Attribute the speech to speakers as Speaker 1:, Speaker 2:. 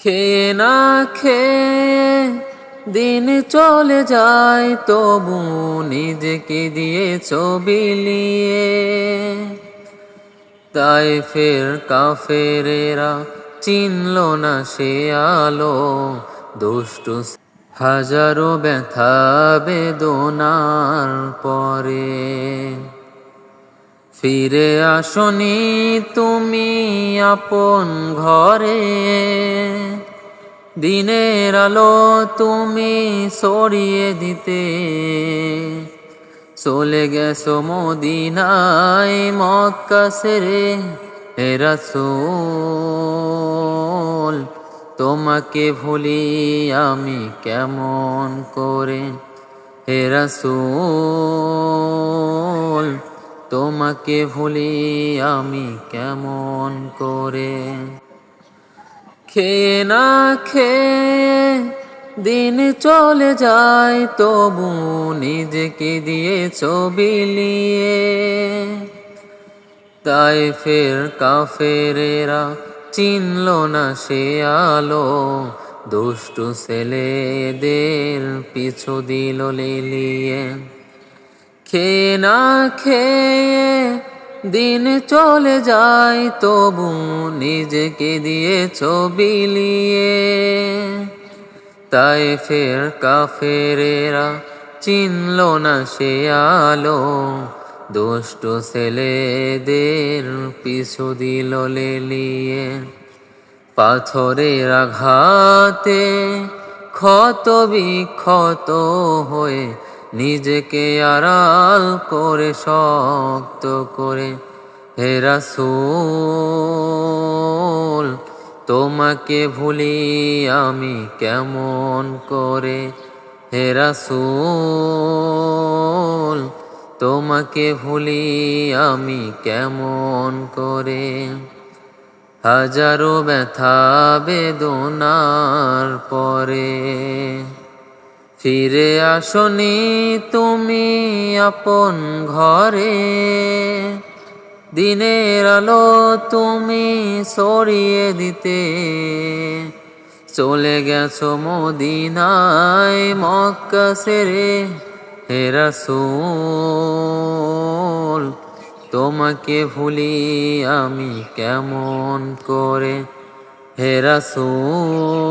Speaker 1: খেয়ে না খেয়ে দিন চলে যায়, তবু নিজেকে দিয়ে বিলিয়ে তাই ফের কাফেরেরা চিনল না সে আলো, দুষ্টু হাজারো ব্যথা বেদনার পরে। ফিরে আসনি তুমি আপন ঘরে। দিনের আলো তুমি সরিয়ে দিতে। চলে গেছো মদিনায় মক্কা সেরে হে রাসূল, তোমাকে ভুলি আমি কেমন করে? হে রাসূল তোমাকে ভুলি আমি কেমন করে? খেয়ে না খেয়ে দিন চলে যায়, তবু নিজেকে দিয়ে বিলিয়ে তাই ফের কাফেরেরা চিনল না সে আলো, দুষ্টু ছেলেদের পিছু দিল লিলিয়ে খেয়ে না খেয়ে দিন চলে যায়, তবু নিজেকে দিয়ে বিলিয়ে তাই ফের কাফেরেরা চিনল না সে আলো, দুষ্টু ছেলেদের পিছু দিল লেলিয়ে। পাথরের আঘাতে ক্ষত বিক্ষত হয়ে নিজেকে আড়াল করে, শক্ত করে, হে রাসূল, তোমাকে ভুলি আমি কেমন করে? হে রাসূল, তোমাকে ভুলি আমি কেমন করে? হাজারো ব্যথা বেদনার পরে ফিরে আসনি তুমি আপন ঘরে। দিনের আলো তুমি সরিয়ে দিতে। চলে গেছো মদিনায় মক্কা সেরে হে রাসূল, তোমাকে ভুলি আমি কেমন করে? হে রাসূল